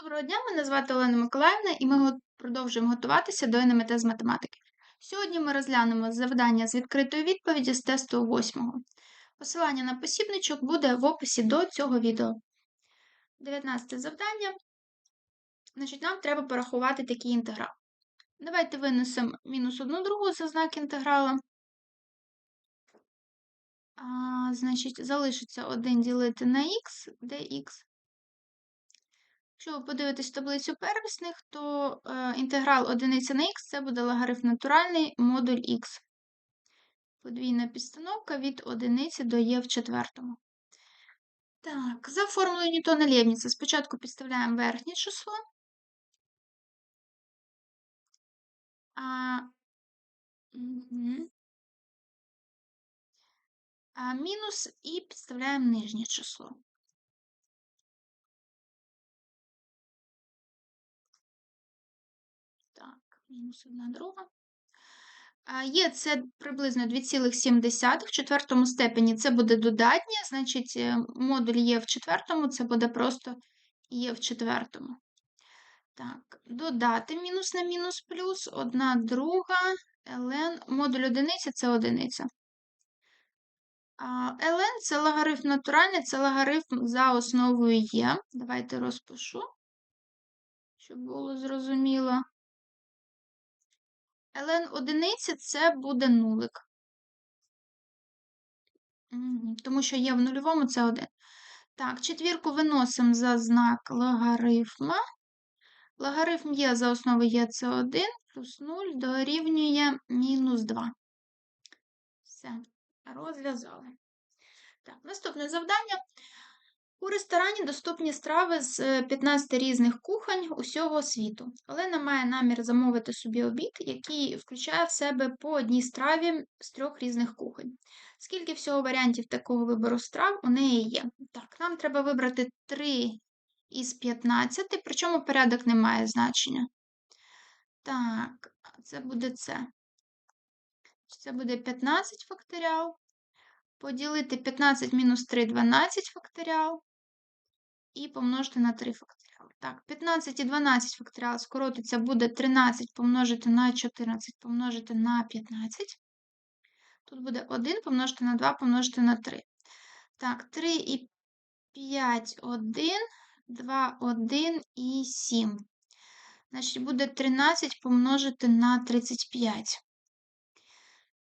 Доброго дня, мене звати Олена Миколаївна, і ми продовжуємо готуватися до НМТ з математики. Сьогодні ми розглянемо завдання з відкритої відповіді з тесту 8. Посилання на посібничок буде в описі до цього відео. 19 завдання. Значить, нам треба порахувати такий інтеграл. Давайте винесемо мінус 1 другу за знак інтеграла. А, значить, залишиться 1 ділити на х, де х. Якщо ви подивитесь таблицю первісних, то е, інтеграл одиниця на х це буде логарифм натуральний модуль х. Подвійна підстановка від одиниці до є в четвертому. Так, за формулою Ньютона Лєвніца спочатку підставляємо верхнє число. А, угу. а мінус і підставляємо нижнє число. Мінус одна друга. Є це приблизно 2,7. В четвертому степені це буде додатнє, значить, е, модуль є в четвертому, це буде просто є в четвертому. Так, додати мінус на мінус плюс, одна друга, ln, модуль одиниця це одиниця. Ln це логарифм натуральний, це логарифм за основою є. Давайте розпишу, щоб було зрозуміло. Ln одиниці це буде нулик. Тому що є в нульовому це 1. Так, четвірку виносимо за знак логарифма. Логарифм є за основою є це 1 плюс 0 дорівнює мінус 2. Все, розв'язали. Так, наступне завдання. У ресторані доступні страви з е, 15 різних кухонь усього світу. Олена має намір замовити собі обід, який включає в себе по одній страві з трьох різних кухонь. Скільки всього варіантів такого вибору страв у неї є? Так, нам треба вибрати 3 із 15, причому порядок не має значення. Так, це буде це. Це буде 15 факторіал. Поділити 15 мінус 3 12 факторіал. І помножити на 3 факторіал. Так, 15 і 12 факторіал скоротиться буде 13 помножити на 14 помножити на 15. Тут буде 1 помножити на 2 помножити на 3. Так, 3 і 5 1, 2, 1 і 7. Значить, буде 13 помножити на 35.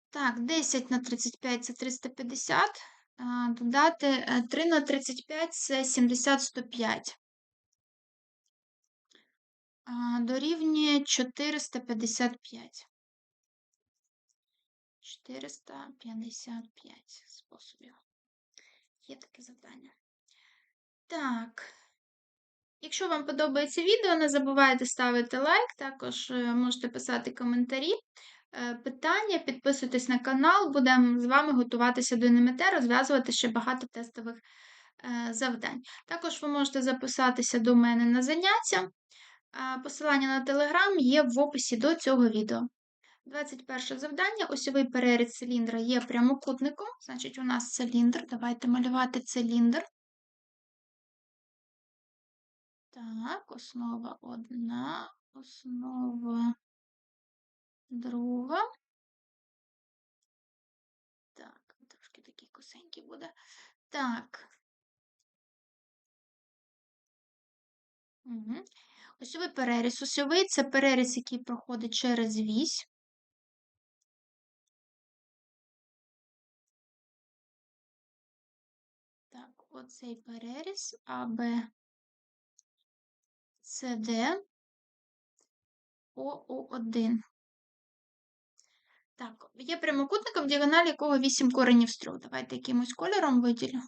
Так, 10 на 35 це 350. Додати е, 3 на 35 це 70 105. Дорівнює 455. 455 способів. Є таке завдання. Так. Якщо вам подобається відео, не забувайте ставити лайк, також е, можете писати коментарі, е, питання, підписуйтесь на канал, будемо з вами готуватися до НМТ, розв'язувати ще багато тестових е, завдань. Також ви можете записатися до мене на заняття. Посилання на телеграм є в описі до цього відео. 21 завдання. Осьовий переріз циліндра є прямокутником, значить, у нас циліндр. Давайте малювати циліндр. Так, основа одна, основа друга. Так, трошки такий косенький буде. Так. Угу. Осьовий переріз. Осьовий це переріз, який проходить через вісь. Так, оцей переріз АБ, СД, ОО1. Так, є прямокутником, діагональ якого 8 коренів з 3. Давайте якимось кольором виділю.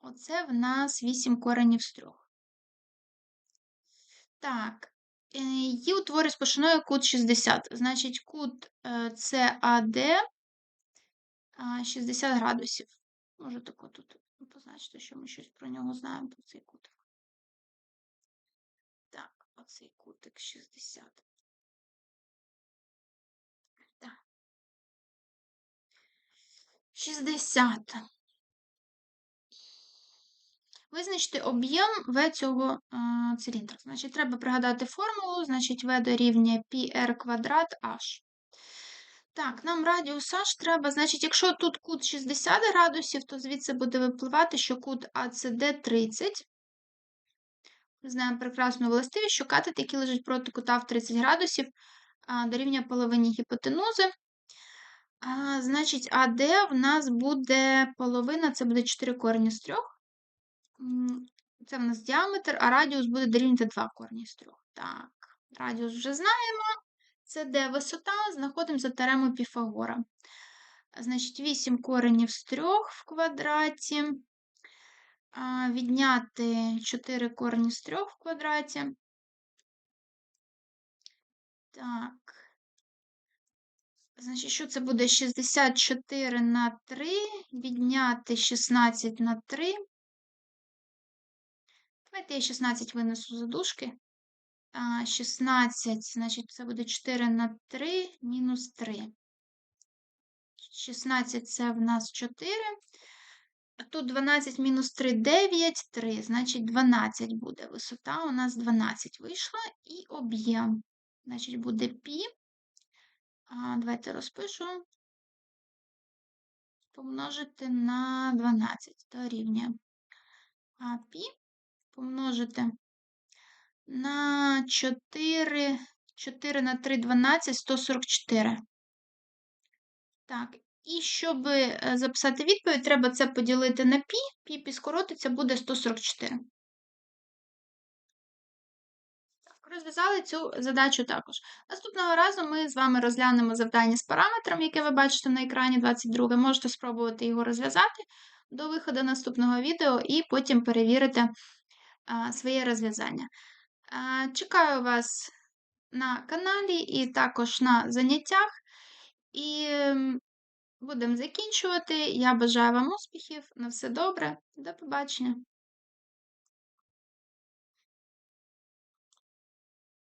Оце в нас 8 коренів з 3. Так, е, її утворює з пошиною кут 60. Значить, кут CAD 60 градусів. Може тако тут позначити, що ми щось про нього знаємо, про цей кутик. Так, оцей кутик 60. Так. 60. Визначити об'єм В цього а, циліндра. Значить, треба пригадати формулу, значить, В дорівнює πr квадрат h. Так, нам радіус h треба, значить, якщо тут кут 60 градусів, то звідси буде випливати, що кут АЦД 30. Ми знаємо прекрасну властивість, що катет, який лежить проти кута в 30 градусів, дорівнює половині гіпотенузи. А, Значить, АД в нас буде половина, це буде 4 корені з 3. Це в нас діаметр, а радіус буде дорівнювати 2 корені з 3. Так, радіус вже знаємо. Це де висота, знаходимо за теоремою Піфагора. Значить, 8 коренів з 3 в квадраті. Відняти 4 корені з 3 в квадраті. Так. Значить, що це буде 64 на 3, відняти 16 на 3. Давайте я 16 винесу за дужки. 16, значить, це буде 4 на 3 мінус 3. 16 це в нас 4. Тут 12 мінус 3 9, 3, значить 12 буде. Висота у нас 12 вийшла і об'єм. Значить, буде пі. Давайте розпишу. Помножити на 12 дорівнює. А пі помножити на 4, 4 на 3, 12, 144. Так, і щоб е, записати відповідь, треба це поділити на пі. Пі пі скоротиться, буде 144. Так, розв'язали цю задачу також. Наступного разу ми з вами розглянемо завдання з параметрами, яке ви бачите на екрані 22. Можете спробувати його розв'язати до виходу наступного відео, і потім перевірити а, своє розв'язання. Чекаю вас на каналі і також на заняттях. І будемо закінчувати. Я бажаю вам успіхів. На все добре. До побачення!